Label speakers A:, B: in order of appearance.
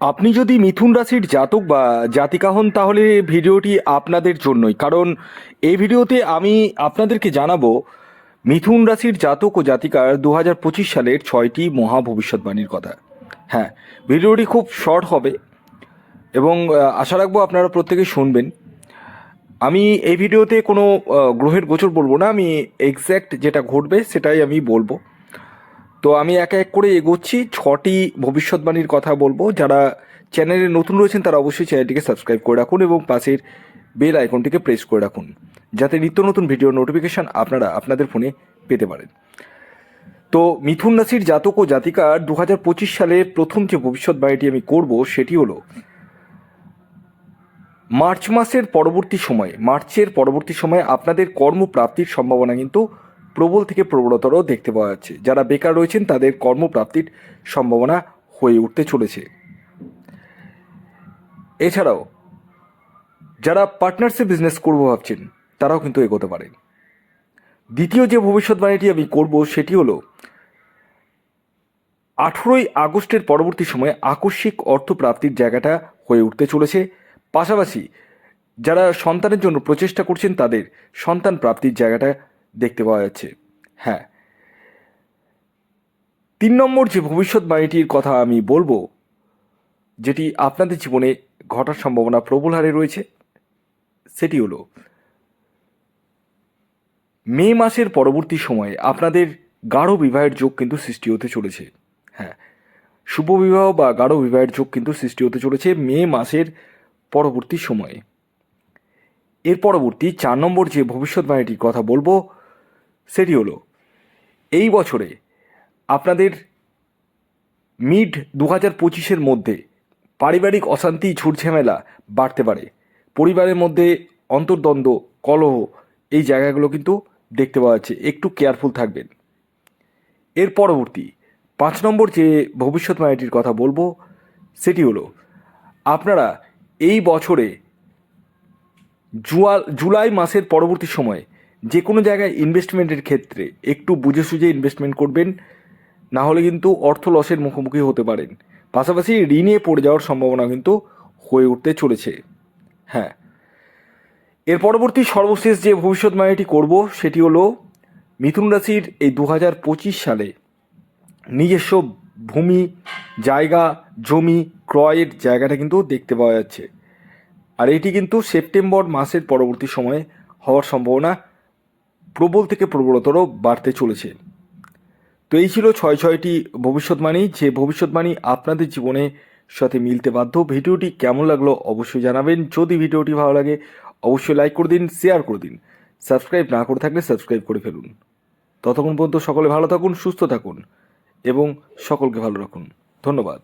A: আপনি যদি মিথুন রাশির জাতক বা জাতিকা হন, তাহলে ভিডিওটি আপনাদের জন্যই। কারণ এই ভিডিওতে আমি আপনাদেরকে জানাব, মিথুন রাশির জাতক ও জাতিকার দু হাজার পঁচিশ সালের ছয়টি মহা ভবিষ্যৎবাণীর কথা। হ্যাঁ ভিডিওটি খুব শর্ট হবে এবং আশা রাখব আপনারা প্রত্যেকে শুনবেন। আমি এই ভিডিওতে কোনো গ্রহের গোচর বলব না, আমি এক্স্যাক্ট যেটা ঘটবে সেটাই আমি বলব। তো আমি এক এক করে এগোচ্ছি। ছটি ভবিষ্যৎবাণীর কথা বলব। যারা চ্যানেলে নতুন রয়েছেন, তারা অবশ্যই চ্যানেলটিকে সাবস্ক্রাইব করে রাখুন এবং পাশের বেল আইকনটিকে প্রেস করে রাখুন, যাতে নিত্য নতুন ভিডিও নোটিফিকেশান আপনারা আপনাদের ফোনে পেতে পারেন। তো মিথুন রাশির জাতক ও জাতিকার দু হাজার পঁচিশ সালের প্রথম যে ভবিষ্যৎবাণীটি আমি করব, সেটি হলো, মার্চ মাসের পরবর্তী সময়ে, মার্চের পরবর্তী সময়ে আপনাদের কর্মপ্রাপ্তির সম্ভাবনা কিন্তু প্রবল থেকে প্রবলতর দেখতে পাওয়া যাচ্ছে। যারা বেকার রয়েছেন, তাদের কর্মপ্রাপ্তির সম্ভাবনা হয়ে উঠতে চলেছে। এছাড়াও, যারা পার্টনারশিপ বিজনেস করব ভাবছেন, তারাও কিন্তু এগোতে পারেন। দ্বিতীয় যে ভবিষ্যৎবাণীটি আমি করব, সেটি হলো, আঠেরোই আগস্টের পরবর্তী সময়ে আকস্মিক অর্থপ্রাপ্তির জায়গাটা হয়ে উঠতে চলেছে। পাশাপাশি, যারা সন্তানের জন্য প্রচেষ্টা করছেন, তাদের সন্তান প্রাপ্তির জায়গাটা দেখতে পাওয়া যাচ্ছে। হ্যাঁ। তিন নম্বর যে ভবিষ্যৎবাণীটির কথা আমি বলব, যেটি আপনাদের জীবনে ঘটার সম্ভাবনা প্রবল হারে রয়েছে, সেটি হলো, মে মাসের পরবর্তী সময়ে আপনাদের গাঢ় বিবাহের যোগ কিন্তু সৃষ্টি হতে চলেছে। হ্যাঁ। শুভ বিবাহ বা গাঢ় বিবাহের যোগ কিন্তু সৃষ্টি হতে চলেছে মে মাসের পরবর্তী সময়ে। এর পরবর্তী চার নম্বর যে ভবিষ্যৎবাণীটির কথা বলব সেটি হলো, এই বছরে আপনাদের মিড দু হাজার পঁচিশের মধ্যে পারিবারিক অশান্তি ঝুটঝামেলা বাড়তে পারে। পরিবারের মধ্যে অন্তর্দ্বন্দ্ব, কলহ, এই জায়গাগুলো কিন্তু দেখতে পাওয়া যাচ্ছে। একটু কেয়ারফুল থাকবেন। এর পরবর্তী, পাঁচ নম্বর যে ভবিষ্যৎবাণীটির কথা বলব, সেটি হলো, আপনারা এই বছরে জুয়া জুলাই মাসের পরবর্তী সময়ে যে কোনো জায়গায় ইনভেস্টমেন্টের ক্ষেত্রে একটু বুঝে সুঝে ইনভেস্টমেন্ট করবেন, না হলে কিন্তু অর্থ লসের মুখোমুখি হতে পারেন। পাশাপাশি ঋণে পড়ে যাওয়ার সম্ভাবনা কিন্তু হয়ে উঠতে চলেছে। হ্যাঁ। এর পরবর্তী সর্বশেষ যে ভবিষ্যৎবাণীটি করব, সেটি হলো, মিথুন রাশির এই দু পঁচিশ সালে নিজস্ব ভূমি, জায়গা, জমি ক্রয়ের জায়গাটা কিন্তু দেখতে পাওয়া যাচ্ছে। আর এটি কিন্তু সেপ্টেম্বর মাসের পরবর্তী সময়ে হওয়ার সম্ভাবনা প্রবল থেকে প্রবলতর বাড়তে চলেছে। তো এই ছিল ছয় ছয়টি ভবিষ্যৎবাণী। যে ভবিষ্যৎবাণী আপনাদের জীবনে সাথে মিলতে বাধ্য, ভিডিওটি কেমন লাগল অবশ্যই জানাবেন। যদি ভিডিওটি ভালো লাগে, অবশ্যই লাইক করে দিন শেয়ার করে দিন। সাবস্ক্রাইব না করে থাকলে সাবস্ক্রাইব করে ফেলুন। ততক্ষণ পর্যন্ত সকলে ভালো থাকুন, সুস্থ থাকুন এবং সকলকে ভালো রাখুন। ধন্যবাদ।